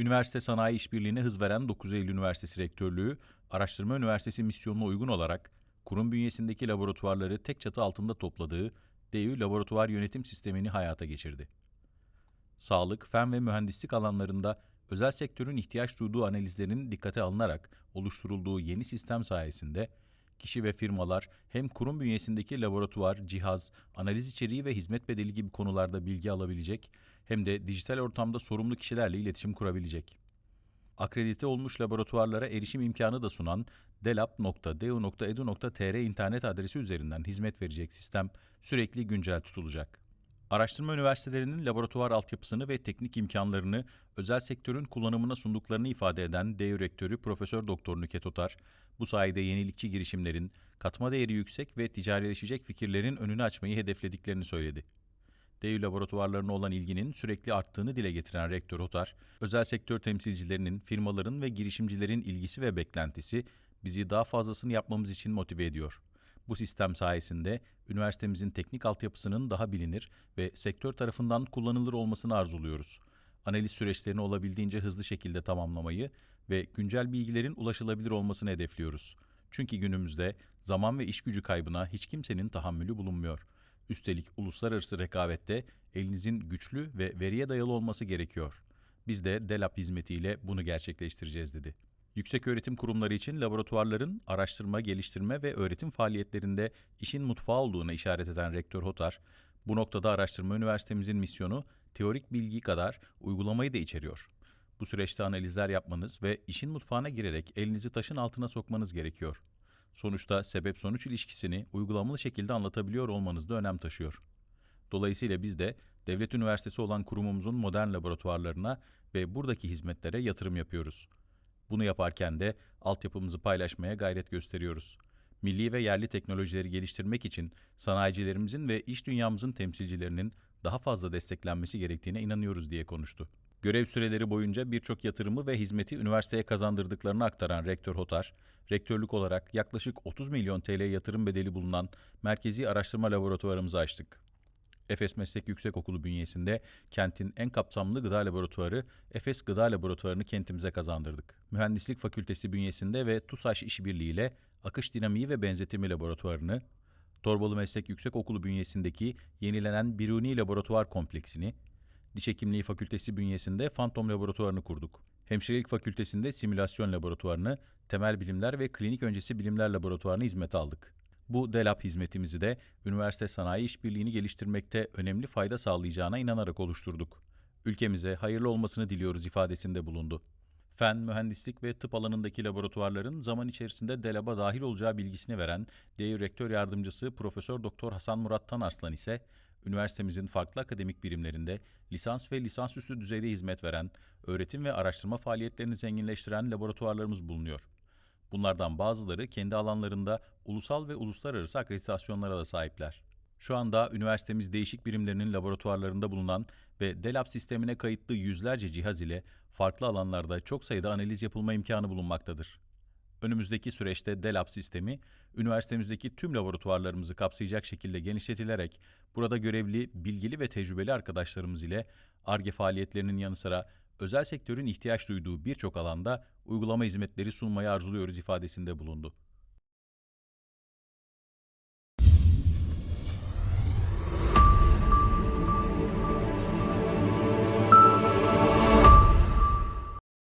Üniversite Sanayi İşbirliği'ne hız veren 9 Eylül Üniversitesi Rektörlüğü, Araştırma Üniversitesi misyonuna uygun olarak kurum bünyesindeki laboratuvarları tek çatı altında topladığı DEÜ Laboratuvar Yönetim Sistemini hayata geçirdi. Sağlık, fen ve mühendislik alanlarında özel sektörün ihtiyaç duyduğu analizlerin dikkate alınarak oluşturulduğu yeni sistem sayesinde kişi ve firmalar hem kurum bünyesindeki laboratuvar, cihaz, analiz içeriği ve hizmet bedeli gibi konularda bilgi alabilecek hem de dijital ortamda sorumlu kişilerle iletişim kurabilecek. Akredite olmuş laboratuvarlara erişim imkanı da sunan delap.deu.edu.tr internet adresi üzerinden hizmet verecek sistem sürekli güncel tutulacak. Araştırma üniversitelerinin laboratuvar altyapısını ve teknik imkanlarını özel sektörün kullanımına sunduklarını ifade eden DEÜ Rektörü Profesör Doktor Nüket Otar, bu sayede yenilikçi girişimlerin, katma değeri yüksek ve ticarileşecek fikirlerin önünü açmayı hedeflediklerini söyledi. DEÜ laboratuvarlarına olan ilginin sürekli arttığını dile getiren Rektör Otar, özel sektör temsilcilerinin, firmaların ve girişimcilerin ilgisi ve beklentisi bizi daha fazlasını yapmamız için motive ediyor. Bu sistem sayesinde üniversitemizin teknik altyapısının daha bilinir ve sektör tarafından kullanılır olmasını arzuluyoruz. Analiz süreçlerini olabildiğince hızlı şekilde tamamlamayı ve güncel bilgilerin ulaşılabilir olmasını hedefliyoruz. Çünkü günümüzde zaman ve iş gücü kaybına hiç kimsenin tahammülü bulunmuyor. Üstelik uluslararası rekabette elinizin güçlü ve veriye dayalı olması gerekiyor. Biz de DELAP hizmetiyle bunu gerçekleştireceğiz dedi. Yüksek öğretim kurumları için laboratuvarların araştırma, geliştirme ve öğretim faaliyetlerinde işin mutfağı olduğuna işaret eden Rektör Hotar, bu noktada araştırma üniversitemizin misyonu teorik bilgi kadar uygulamayı da içeriyor. Bu süreçte analizler yapmanız ve işin mutfağına girerek elinizi taşın altına sokmanız gerekiyor. Sonuçta sebep-sonuç ilişkisini uygulamalı şekilde anlatabiliyor olmanız da önem taşıyor. Dolayısıyla biz de devlet üniversitesi olan kurumumuzun modern laboratuvarlarına ve buradaki hizmetlere yatırım yapıyoruz. Bunu yaparken de altyapımızı paylaşmaya gayret gösteriyoruz. Milli ve yerli teknolojileri geliştirmek için sanayicilerimizin ve iş dünyamızın temsilcilerinin daha fazla desteklenmesi gerektiğine inanıyoruz diye konuştu. Görev süreleri boyunca birçok yatırımı ve hizmeti üniversiteye kazandırdıklarını aktaran Rektör Hotar, rektörlük olarak yaklaşık 30 milyon TL yatırım bedeli bulunan Merkezi Araştırma Laboratuvarımızı açtık. Efes Meslek Yüksekokulu bünyesinde kentin en kapsamlı gıda laboratuvarı Efes Gıda Laboratuvarı'nı kentimize kazandırdık. Mühendislik Fakültesi bünyesinde ve TUSAŞ işbirliğiyle akış dinamiği ve benzetimi laboratuvarını, Torbalı Meslek Yüksekokulu bünyesindeki yenilenen Biruni Laboratuvar Kompleksini, Diş Hekimliği Fakültesi bünyesinde Fantom Laboratuvarını kurduk. Hemşirelik Fakültesinde simülasyon laboratuvarını, temel bilimler ve klinik öncesi bilimler laboratuvarını hizmete aldık. Bu DELAP hizmetimizi de üniversite sanayi işbirliğini geliştirmekte önemli fayda sağlayacağına inanarak oluşturduk. Ülkemize hayırlı olmasını diliyoruz ifadesinde bulundu. Fen, mühendislik ve tıp alanındaki laboratuvarların zaman içerisinde DELAB'a dahil olacağı bilgisini veren DEÜ Rektör Yardımcısı Profesör Doktor Hasan Murat Tanarslan ise üniversitemizin farklı akademik birimlerinde lisans ve lisansüstü düzeyde hizmet veren, öğretim ve araştırma faaliyetlerini zenginleştiren laboratuvarlarımız bulunuyor. Bunlardan bazıları kendi alanlarında ulusal ve uluslararası akreditasyonlara da sahipler. Şu anda üniversitemiz değişik birimlerinin laboratuvarlarında bulunan ve DELAB sistemine kayıtlı yüzlerce cihaz ile farklı alanlarda çok sayıda analiz yapılma imkanı bulunmaktadır. Önümüzdeki süreçte DELAB sistemi, üniversitemizdeki tüm laboratuvarlarımızı kapsayacak şekilde genişletilerek burada görevli, bilgili ve tecrübeli arkadaşlarımız ile ARGE faaliyetlerinin yanı sıra özel sektörün ihtiyaç duyduğu birçok alanda uygulama hizmetleri sunmayı arzuluyoruz ifadesinde bulundu.